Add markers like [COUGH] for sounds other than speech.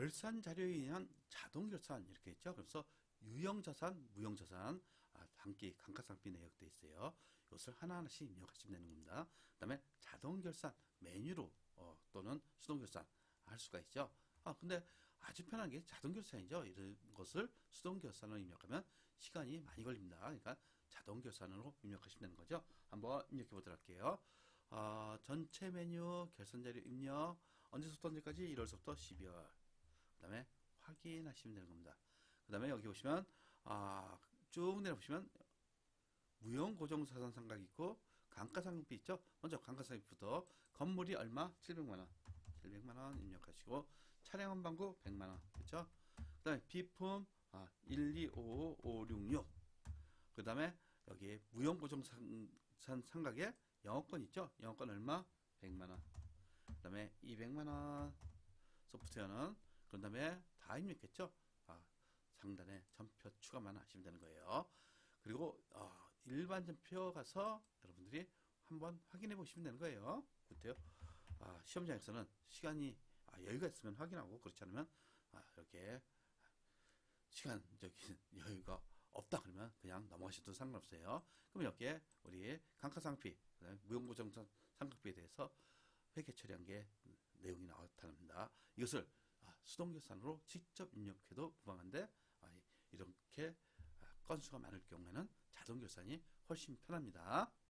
결산 자료에 의한 자동 결산 이렇게 있죠. 그래서 유형 자산, 무형 자산 아, 단기 감가상비 내역돼 있어요. 이것을 하나하나씩 입력하시면 되는 겁니다. 그다음에 자동 결산 메뉴로 어, 또는 수동 결산 할 수가 있죠. 아 근데 아주 편한 게 자동 결산이죠. 이런 것을 수동 결산으로 입력하면 시간이 많이 걸립니다. 그러니까 자동 결산으로 입력하시면 되는 거죠. 한번 입력해 보도록 할게요. 아, 전체 메뉴 결산 자료 입력 언제부터 언제까지 1월부터 12월 그 다음에 확인하시면 되는 겁니다. 그 다음에 여기 보시면 아, 쭉 내려보시면 무형 고정자산 상각이 있고 감가상각비 있죠? 먼저 감가상각비부터 건물이 얼마? 700만원 700만원 입력하시고 차량 한방구 100만원 그렇죠? 그 다음에 비품 아, 1, 2, 5, 5, 6, 6. 그 다음에 여기 무형 고정자산 상각에 영업권 있죠? 영업권 얼마? 100만원. 그 다음에 200만원 소프트웨어는 그 다음에 다 입력했죠? 아, 상단에 전표 추가만 하시면 되는 거예요. 그리고 어, 일반 전표 가서 여러분들이 한번 확인해 보시면 되는 거예요. 그때요. 아, 시험장에서는 시간이 아, 여유가 있으면 확인하고 그렇지 않으면 아, 이렇게 시간 저기 [LAUGHS] 여유가 없다 그러면 그냥 넘어가셔도 상관없어요. 그럼 여기에 우리 감가상피, 그다음에 무용고정산 상각비에 대해서 회계 처리한 게 내용이 나타납니다. 이것을 아, 수동결산으로 직접 입력해도 무방한데 아, 이렇게 아, 건수가 많을 경우에는 자동결산이 훨씬 편합니다.